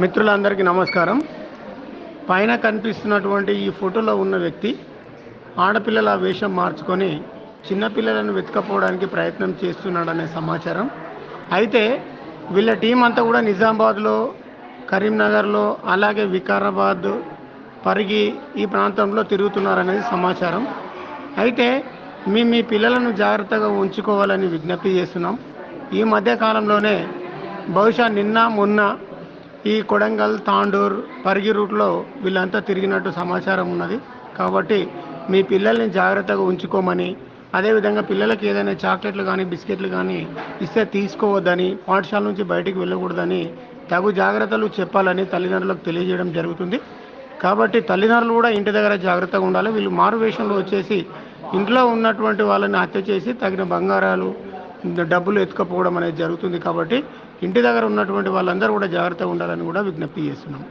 మిత్రులందరికీ నమస్కారం. పైన కనిపిస్తున్నటువంటి ఈ ఫోటోలో ఉన్న వ్యక్తి ఆడపిల్లల వేషం మార్చుకొని చిన్నపిల్లలను వెతకపోవడానికి ప్రయత్నం చేస్తున్నాడనే సమాచారం. అయితే వీళ్ళ టీం అంతా కూడా నిజామాబాద్లో కరీంనగర్లో అలాగే వికారాబాద్ పరిగి ఈ ప్రాంతంలో తిరుగుతున్నారనేది సమాచారం. అయితే మీ మీ పిల్లలను జాగ్రత్తగా ఉంచుకోవాలని విజ్ఞప్తి చేస్తున్నాం. ఈ మధ్య కాలంలోనే బహుశా నిన్న మొన్న ఈ కొడంగల్ తాండూర్ పరిగి రూట్లో వీళ్ళంతా తిరిగినట్టు సమాచారం ఉన్నది. కాబట్టి మీ పిల్లల్ని జాగ్రత్తగా ఉంచుకోమని అదేవిధంగా పిల్లలకి ఏదైనా చాక్లెట్లు కానీ బిస్కెట్లు కానీ ఇస్తే తీసుకోవద్దని పాఠశాల నుంచి బయటికి వెళ్ళకూడదని తగు జాగ్రత్తలు చెప్పాలని తల్లిదండ్రులకు తెలియజేయడం జరుగుతుంది. కాబట్టి తల్లిదండ్రులు కూడా ఇంటి దగ్గర జాగ్రత్తగా ఉండాలి. వీళ్ళు మారు వేషంలో వచ్చేసి ఇంట్లో ఉన్నటువంటి వాళ్ళని హత్య చేసి తగిన బంగారాలు డబ్బులు ఎత్తుకపోవడం అనేది జరుగుతుంది కాబట్టి ఇంటి దగ్గర ఉన్నటువంటి వాళ్ళందరూ కూడా జాగ్రత్తగా ఉండాలని కూడా విజ్ఞప్తి చేస్తున్నాం.